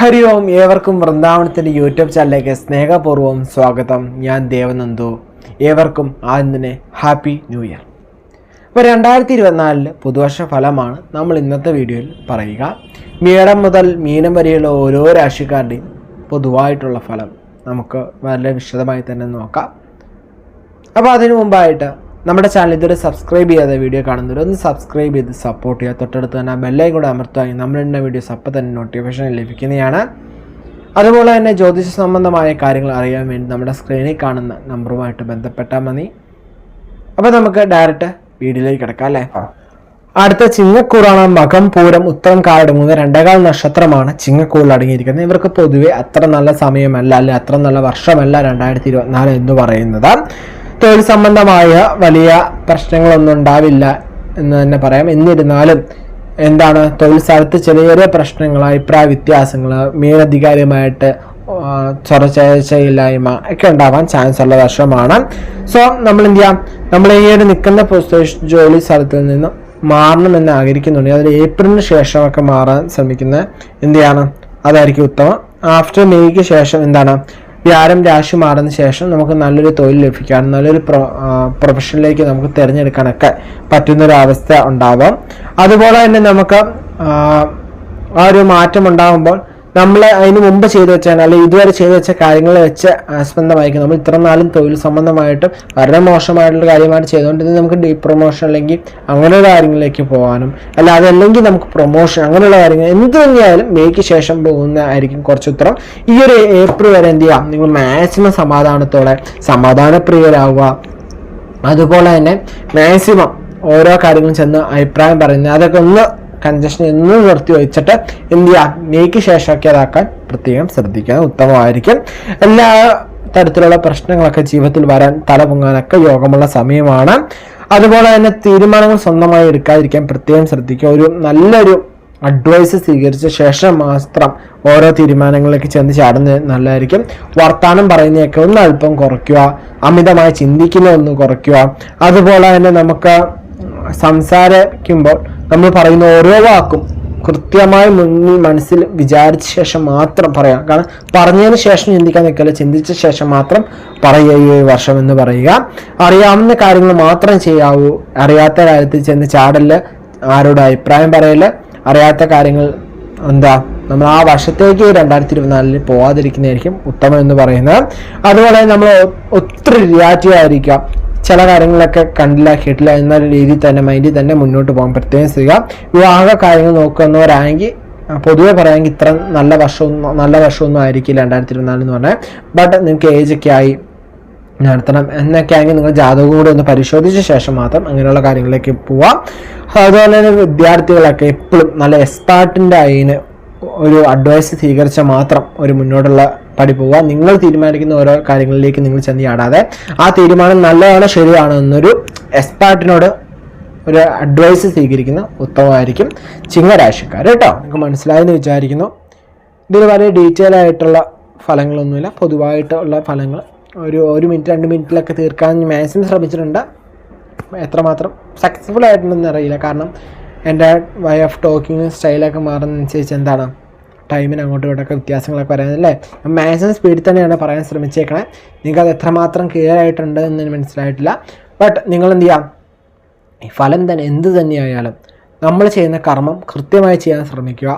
ഹരി ഓം ഏവർക്കും വൃന്ദാവനത്തിന്റെ യൂട്യൂബ് ചാനലിലേക്ക് സ്നേഹപൂർവം സ്വാഗതം. ഞാൻ ദേവനന്ദു. ഏവർക്കും ആദ്യം ഹാപ്പി ന്യൂ ഇയർ. ഇപ്പോൾ രണ്ടായിരത്തി ഇരുപത്തിനാലിൽ പുതുവർഷ ഫലമാണ് നമ്മൾ ഇന്നത്തെ വീഡിയോയിൽ പറയുക. മീനം മുതൽ മീനം വരെയുള്ള ഓരോ രാശിക്കാരുടെയും പൊതുവായിട്ടുള്ള ഫലം നമുക്ക് വളരെ വിശദമായി തന്നെ നോക്കാം. അപ്പോൾ അതിനു മുമ്പായിട്ട് നമ്മുടെ ചാനൽ ഇതുവരെ സബ്സ്ക്രൈബ് ചെയ്യാതെ വീഡിയോ കാണുന്നവർ ഒന്ന് സബ്സ്ക്രൈബ് ചെയ്ത് സപ്പോർട്ട് ചെയ്യുക. തൊട്ടടുത്ത് തന്നെ ബെല്ലൈ കൂടെ അമർത്തുകയും നമ്മളിടുന്ന വീഡിയോസ് അപ്പോൾ തന്നെ നോട്ടിഫിക്കേഷൻ ലഭിക്കുന്നതാണ്. അതുപോലെ തന്നെ ജ്യോതിഷ സംബന്ധമായ കാര്യങ്ങൾ അറിയാൻ വേണ്ടി നമ്മുടെ സ്ക്രീനിൽ കാണുന്ന നമ്പറുമായിട്ട് ബന്ധപ്പെട്ടാൽ മതി. അപ്പോൾ നമുക്ക് ഡയറക്റ്റ് വീഡിയോയിലേക്ക് കിടക്കാം അല്ലേ? അടുത്ത ചിങ്ങക്കൂറാണ് മകം പൂരം ഉത്തരം മൂന്ന് രണ്ടേകാൽ നക്ഷത്രമാണ്. ചിങ്ങക്കൂറിൽ അടങ്ങിയിരിക്കുന്നത്. ഇവർക്ക് പൊതുവെ അത്ര നല്ല സമയമല്ല അല്ലെ അത്ര നല്ല വർഷമല്ല രണ്ടായിരത്തി ഇരുപത്തിനാല് എന്ന് പറയുന്നത്. തൊഴിൽ സംബന്ധമായ വലിയ പ്രശ്നങ്ങളൊന്നും ഉണ്ടാവില്ല എന്ന് തന്നെ പറയാം. എന്നിരുന്നാലും എന്താണ് തൊഴിൽ സ്ഥലത്ത് ചെറിയ ചെറിയ പ്രശ്നങ്ങൾ അഭിപ്രായ വ്യത്യാസങ്ങൾ മേലധികാരിയുമായിട്ട് ചൊറച്ചയില്ലായ്മ ഒക്കെ ഉണ്ടാവാൻ ചാൻസ് ഉള്ള വർഷമാണ് സോ നമ്മൾ എന്ത് ചെയ്യാം? നമ്മൾ ഈ ഒരു നിൽക്കുന്ന ജോലി സ്ഥലത്തിൽ നിന്ന് മാറണമെന്ന് ആഗ്രഹിക്കുന്നുണ്ട് അതിൽ ഏപ്രിലിന് ശേഷമൊക്കെ മാറാൻ ശ്രമിക്കുന്ന എന്ത് ചെയ്യണം? അതായിരിക്കും ഉത്തമം. ആഫ്റ്റർ മെയ്ക്ക് ശേഷം എന്താണ്? വ്യാരം രാശി മാറുന്ന ശേഷം നമുക്ക് നല്ലൊരു തൊഴിൽ ലഭിക്കാൻ നല്ലൊരു പ്രൊ പ്രൊഫഷനിലേക്ക് നമുക്ക് തിരഞ്ഞെടുക്കാനൊക്കെ പറ്റുന്നൊരവസ്ഥ ഉണ്ടാവാം. അതുപോലെ തന്നെ നമുക്ക് ആ ഒരു മാറ്റം ഉണ്ടാകുമ്പോൾ നമ്മൾ അതിന് മുമ്പ് ചെയ്തു വെച്ചാൽ അല്ലെങ്കിൽ ഇതുവരെ ചെയ്തു വെച്ച കാര്യങ്ങൾ വെച്ച് ആസ്പദമായിരിക്കും. നമ്മൾ ഇത്ര നാളും തൊഴിൽ സംബന്ധമായിട്ടും വളരെ മോശമായിട്ടുള്ള കാര്യമായിട്ട് ചെയ്തുകൊണ്ടിരുന്നത് നമുക്ക് ഡീ പ്രൊമോഷൻ അല്ലെങ്കിൽ അങ്ങനെയുള്ള കാര്യങ്ങളിലേക്ക് പോകാനും അല്ല അതല്ലെങ്കിൽ നമുക്ക് പ്രൊമോഷൻ അങ്ങനെയുള്ള കാര്യങ്ങൾ എന്ത് തന്നെയായാലും മേയ്ക്ക് ശേഷം പോകുന്ന ആയിരിക്കും കുറച്ച് ഉത്തരം. ഈ ഒരു ഏപ്രിൽ വരെ എന്ത് ചെയ്യാം? നിങ്ങൾ മാക്സിമം സമാധാനത്തോടെ സമാധാനപ്രിയരാകുക അതുപോലെ തന്നെ മാക്സിമം ഓരോ കാര്യങ്ങളും ചെന്ന് അഭിപ്രായം പറയുന്നത്. അതൊക്കെ ഒന്ന് കൺജഷൻ എന്ന് നിർത്തി വെച്ചിട്ട് എന്ത് ചെയ്യുക അഗ്നിക്ക് ശേഷമൊക്കെ അതാക്കാൻ പ്രത്യേകം ശ്രദ്ധിക്കുക ഉത്തമമായിരിക്കും. എല്ലാ തരത്തിലുള്ള പ്രശ്നങ്ങളൊക്കെ ജീവിതത്തിൽ വരാൻ തല പൊങ്ങാനൊക്കെ യോഗമുള്ള സമയമാണ്. അതുപോലെ തന്നെ തീരുമാനങ്ങൾ സ്വന്തമായി എടുക്കാതിരിക്കാൻ പ്രത്യേകം ശ്രദ്ധിക്കുക. ഒരു നല്ലൊരു അഡ്വൈസ് സ്വീകരിച്ച ശേഷം മാത്രം ഓരോ തീരുമാനങ്ങളിലേക്ക് ചെന്ന് ചാടുന്നത് നല്ലതായിരിക്കും. വർത്താനം പറയുന്നതൊക്കെ ഒന്ന് അല്പം കുറയ്ക്കുക. അമിതമായി ചിന്തിക്കുന്ന ഒന്ന് കുറയ്ക്കുക. അതുപോലെ തന്നെ നമുക്ക് സംസാരിക്കുമ്പോൾ നമ്മൾ പറയുന്ന ഓരോ വാക്കും കൃത്യമായി മുന്നിൽ മനസ്സിൽ വിചാരിച്ച ശേഷം മാത്രം പറയാം. കാരണം പറഞ്ഞതിന് ശേഷം ചിന്തിക്കാൻ നിൽക്കില്ല ചിന്തിച്ച ശേഷം മാത്രം പറയുക ഈ വർഷം എന്ന് പറയുക. അറിയാവുന്ന കാര്യങ്ങൾ മാത്രം ചെയ്യാവൂ. അറിയാത്ത കാര്യത്തിൽ ചെന്ന് ചാടൽ ആരോട് അഭിപ്രായം പറയൽ അറിയാത്ത കാര്യങ്ങൾ എന്താ നമ്മൾ ആ വർഷത്തേക്ക് രണ്ടായിരത്തി ഇരുപത്തിനാലിൽ പോവാതിരിക്കുന്നതായിരിക്കും ഉത്തമം എന്ന് പറയുന്നത്. അതുപോലെ നമ്മൾ ഒത്തിരി റിയാക്റ്റീവ് ആയിരിക്കാം. ചില കാര്യങ്ങളൊക്കെ കണ്ടില്ല കേട്ടില്ല എന്ന രീതിയിൽ തന്നെ മൈൻഡിൽ തന്നെ മുന്നോട്ട് പോകാം പ്രത്യേകം ചെയ്യുക വിവാഹ കാര്യങ്ങൾ നോക്കുന്നവരാണെങ്കിൽ പൊതുവെ പറയാമെങ്കിൽ ഇത്ര നല്ല വർഷമൊന്നും നല്ല വർഷമൊന്നും ആയിരിക്കില്ല രണ്ടായിരത്തി ഇരുപത്തിനാല് എന്ന് പറഞ്ഞാൽ. ബട്ട് നിങ്ങൾക്ക് ഏജ് ഒക്കെ ആയി നടത്തണം എന്നൊക്കെ ആണെങ്കിൽ നിങ്ങൾ ജാതകം കൂടെ ഒന്ന് പരിശോധിച്ച ശേഷം മാത്രം അങ്ങനെയുള്ള കാര്യങ്ങളിലേക്ക് പോവാം. അതുപോലെ തന്നെ വിദ്യാർത്ഥികളൊക്കെ എപ്പോഴും നല്ല എക്സ്പാർട്ടിന്റെ അതിന് ഒരു അഡ്വൈസ് സ്വീകരിച്ച മാത്രം ഒരു മുന്നോട്ടുള്ള പടി നിങ്ങൾ തീരുമാനിക്കുന്ന ഓരോ കാര്യങ്ങളിലേക്ക് നിങ്ങൾ ചെന്ന് ചാടാതെ ആ തീരുമാനം നല്ലതാണോ ശരിയാണോ എന്നൊരു എക്സ്പേർട്ടിനോട് ഒരു അഡ്വൈസ് സ്വീകരിക്കുന്ന ഉത്തമമായിരിക്കും ചിങ്ങരാശിക്കാർ കേട്ടോ. നിങ്ങൾക്ക് മനസ്സിലായെന്ന് വിചാരിക്കുന്നു. ഇതിൽ വളരെ ഡീറ്റെയിൽ ആയിട്ടുള്ള ഫലങ്ങളൊന്നുമില്ല. പൊതുവായിട്ടുള്ള ഫലങ്ങൾ ഒരു ഒരു മിനിറ്റ് രണ്ട് മിനിറ്റിലൊക്കെ തീർക്കാൻ മാക്സിമം ശ്രമിച്ചിട്ടുണ്ട്. എത്രമാത്രം സക്സസ്ഫുൾ ആയിട്ടുണ്ടെന്ന് അറിയില്ല. കാരണം എന്റെ വൈ ഓഫ് ടോക്കിങ് സ്റ്റൈലൊക്കെ മാറുന്നതനുസരിച്ച് എന്താണ് ടൈമിന് അങ്ങോട്ടും ഇങ്ങോട്ടൊക്കെ വ്യത്യാസങ്ങളൊക്കെ വരാനല്ലേ? മാക്സിമം സ്പീഡിൽ തന്നെയാണ് പറയാൻ ശ്രമിച്ചേക്കണേ. നിങ്ങൾക്ക് അത് എത്രമാത്രം ക്ലിയർ ആയിട്ടുണ്ട് എന്ന് മനസ്സിലായിട്ടില്ല. ബട്ട് നിങ്ങൾ എന്ത് ചെയ്യാം? ഫലം തന്നെ എന്ത് തന്നെയായാലും നമ്മൾ ചെയ്യുന്ന കർമ്മം കൃത്യമായി ചെയ്യാൻ ശ്രമിക്കുക.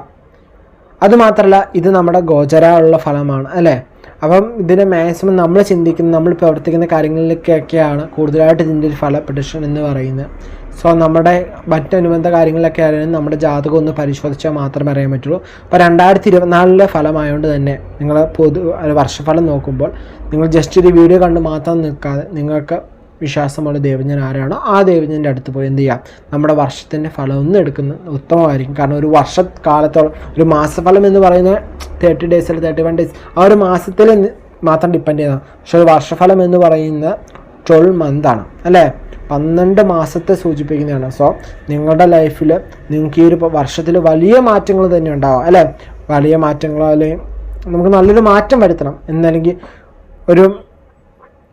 അതുമാത്രമല്ല ഇത് നമ്മുടെ ഗോചരമുള്ള ഫലമാണ് അല്ലേ? അപ്പം ഇതിനെ മാക്സിമം നമ്മൾ ചിന്തിക്കുന്ന നമ്മൾ പ്രവർത്തിക്കുന്ന കാര്യങ്ങളിലേക്കൊക്കെയാണ് കൂടുതലായിട്ട് ഇതിന്റെ ഒരു ഫല പ്രഡിക്ഷൻ എന്ന് പറയുന്നത്. സോ നമ്മുടെ മറ്റനുബന്ധ കാര്യങ്ങളിലൊക്കെ ആയാലും നമ്മുടെ ജാതകം ഒന്ന് പരിശോധിച്ചാൽ മാത്രമേ അറിയാൻ പറ്റുള്ളൂ. അപ്പോൾ രണ്ടായിരത്തി ഇരുപത്തിനാലിലെ ഫലമായതുകൊണ്ട് തന്നെ നിങ്ങൾ പൊതു വർഷഫലം നോക്കുമ്പോൾ നിങ്ങൾ ജസ്റ്റ് ഒരു വീഡിയോ കണ്ട് മാത്രം നിൽക്കാതെ നിങ്ങൾക്ക് വിശ്വാസമുള്ള ദേവജ്ഞൻ ആരാണോ ആ ദേവജ്ഞന്റെ അടുത്ത് പോയി എന്ത് ചെയ്യാം? നമ്മുടെ വർഷത്തിന്റെ ഫലം ഒന്ന് എടുക്കുന്നത് ഉത്തമമായിരിക്കും. കാരണം ഒരു വർഷക്കാലത്തോളം ഒരു മാസഫലം എന്ന് പറയുന്നത് തേർട്ടി ഡേയ്സ് അല്ലെങ്കിൽ തേർട്ടി വൺ ഡേയ്സ് ആ ഒരു മാസത്തിൽ മാത്രം ഡിപ്പെൻഡ് ചെയ്യുന്നതാണ് പക്ഷേ ഒരു വർഷഫലം എന്ന് പറയുന്നത് ട്വൽവ് മന്താണ് അല്ലേ? പന്ത്രണ്ട് മാസത്തെ സൂചിപ്പിക്കുന്നതാണ്. സോ നിങ്ങളുടെ ലൈഫിൽ നിങ്ങൾക്ക് ഈ ഒരു വർഷത്തിൽ വലിയ മാറ്റങ്ങൾ തന്നെ ഉണ്ടാവാം അല്ലേ? വലിയ മാറ്റങ്ങളോ അല്ലെങ്കിൽ നമുക്ക് നല്ലൊരു മാറ്റം വരുത്തണം. എന്നല്ലെങ്കിൽ ഒരു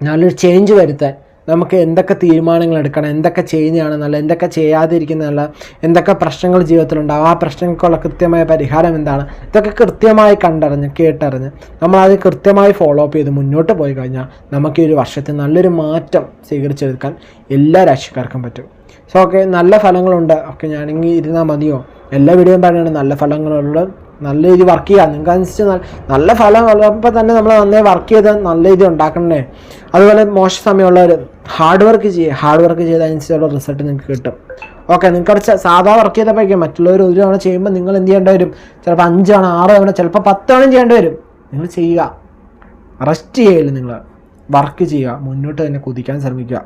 നല്ലൊരു ചേഞ്ച് വരുത്താൻ നമുക്ക് എന്തൊക്കെ തീരുമാനങ്ങൾ എടുക്കണം എന്തൊക്കെ ചെയ്യുന്നതാണ് നല്ലത് എന്തൊക്കെ ചെയ്യാതിരിക്കുന്നതല്ല എന്തൊക്കെ പ്രശ്നങ്ങൾ ജീവിതത്തിലുണ്ടാവും ആ പ്രശ്നങ്ങൾക്കുള്ള കൃത്യമായ പരിഹാരം എന്താണ്? ഇതൊക്കെ കൃത്യമായി കണ്ടറിഞ്ഞ് കേട്ടറിഞ്ഞ് നമ്മളത് കൃത്യമായി ഫോളോ അപ്പ് ചെയ്ത് മുന്നോട്ട് പോയി കഴിഞ്ഞാൽ നമുക്ക് ഈ ഒരു വർഷത്തിൽ നല്ലൊരു മാറ്റം സ്വീകരിച്ചെടുക്കാൻ എല്ലാ രാശിക്കാർക്കും പറ്റും. സോ ഓക്കെ നല്ല ഫലങ്ങളുണ്ട്. ഓക്കെ ഞാനെങ്കിൽ ഇരുന്നാൽ മതിയോ? എല്ലാ വീഡിയോയും പറയുന്നത് നല്ല ഫലങ്ങളുള്ള നല്ല രീതി വർക്ക് ചെയ്യാം. നിങ്ങൾക്ക് അനുസരിച്ച് നല്ല ഫലം ഉള്ളപ്പോൾ തന്നെ നമ്മൾ നന്നായി വർക്ക് ചെയ്ത് നല്ല രീതി ഉണ്ടാക്കണേ. അതുപോലെ മോശ സമയമുള്ളവർ ഹാർഡ് വർക്ക് ചെയ്യുക ഹാർഡ് വർക്ക് ചെയ്ത് അതിനനുസരിച്ചുള്ള റിസൾട്ട് നിങ്ങൾക്ക് കിട്ടും. ഓക്കെ നിങ്ങൾക്ക് അവിടെ സാധാ വർക്ക് ചെയ്തപ്പോഴേക്കും മറ്റുള്ളവർ ഒരു തവണ ചെയ്യുമ്പോൾ നിങ്ങൾ എന്ത് ചെയ്യേണ്ടി വരും? ചിലപ്പോൾ അഞ്ചാണ് ആറ് തവണ ചിലപ്പോൾ പത്ത് തവണ ചെയ്യേണ്ടി വരും. നിങ്ങൾ ചെയ്യുക. റെസ്റ്റ് ചെയ്യില്ല നിങ്ങൾ. വർക്ക് ചെയ്യുക. മുന്നോട്ട് തന്നെ കുതിക്കാൻ ശ്രമിക്കുക.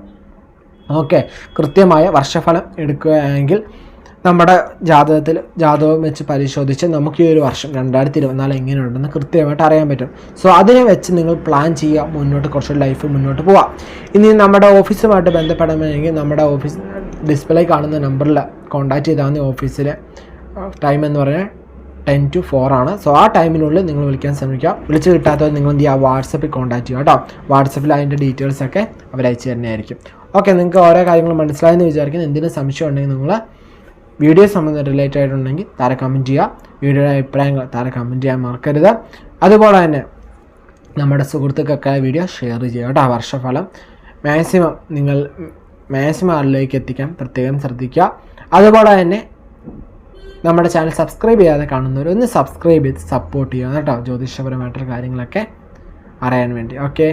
ഓക്കെ കൃത്യമായ വർഷഫലം എടുക്കുകയാണെങ്കിൽ നമ്മുടെ ജാതകത്തിൽ ജാതകം വെച്ച് പരിശോധിച്ച് നമുക്ക് ഈ ഒരു വർഷം രണ്ടായിരത്തി ഇരുപത്തിനാല് എങ്ങനെയുണ്ടെന്ന് കൃത്യമായിട്ട് അറിയാൻ പറ്റും. സോ അതിനെ വെച്ച് നിങ്ങൾ പ്ലാൻ ചെയ്യുക. മുന്നോട്ട് കുറച്ച് ലൈഫ് മുന്നോട്ട് പോവാം. ഇനി നമ്മുടെ ഓഫീസുമായിട്ട് ബന്ധപ്പെടണമെങ്കിൽ നമ്മുടെ ഓഫീസ് ഡിസ്പ്ലേ കാണുന്ന നമ്പറിൽ കോൺടാക്റ്റ് ചെയ്താൽ മതി. ഓഫീസിലെ ടൈം എന്ന് പറഞ്ഞാൽ ടെൻ ടു ഫോർ ആണ്. സോ ആ ടൈമിനുള്ളിൽ നിങ്ങൾ വിളിക്കാൻ ശ്രമിക്കുക. വിളിച്ച് കിട്ടാത്തവർ നിങ്ങൾ എന്ത് ചെയ്യുക? വാട്സപ്പിൽ കോൺടാക്ട് ചെയ്യുക കേട്ടോ. വാട്സപ്പിൽ അതിന്റെ ഡീറ്റെയിൽസൊക്കെ അവർ അയച്ചു തന്നെയായിരിക്കും. ഓക്കെ നിങ്ങൾക്ക് ഓരോ കാര്യങ്ങൾ മനസ്സിലായെന്ന് വിചാരിക്കുന്നു. എന്തെങ്കിലും സംശയം ഉണ്ടെങ്കിൽ നിങ്ങൾ വീഡിയോ സംബന്ധം റിലേറ്റഡ് ആയിട്ടുണ്ടെങ്കിൽ താരെ കമന്റ് ചെയ്യുക. വീഡിയോയുടെ അഭിപ്രായങ്ങൾ താരെ കമന്റ് ചെയ്യാൻ മറക്കരുത്. അതുപോലെ തന്നെ നമ്മുടെ സുഹൃത്തുക്കൾക്കായ വീഡിയോ ഷെയർ ചെയ്യുക കേട്ടോ വർഷഫലം. മാക്സിമം നിങ്ങൾ മാക്സിമം ആളിലേക്ക് എത്തിക്കാൻ പ്രത്യേകം ശ്രദ്ധിക്കുക. അതുപോലെ തന്നെ നമ്മുടെ ചാനൽ സബ്സ്ക്രൈബ് ചെയ്യാതെ കാണുന്നവർ ഒന്ന് സബ്സ്ക്രൈബ് ചെയ്ത് സപ്പോർട്ട് ചെയ്യുക കേട്ടോ ജ്യോതിഷപരമായിട്ടുള്ള കാര്യങ്ങളൊക്കെ അറിയാൻ വേണ്ടി. ഓക്കെ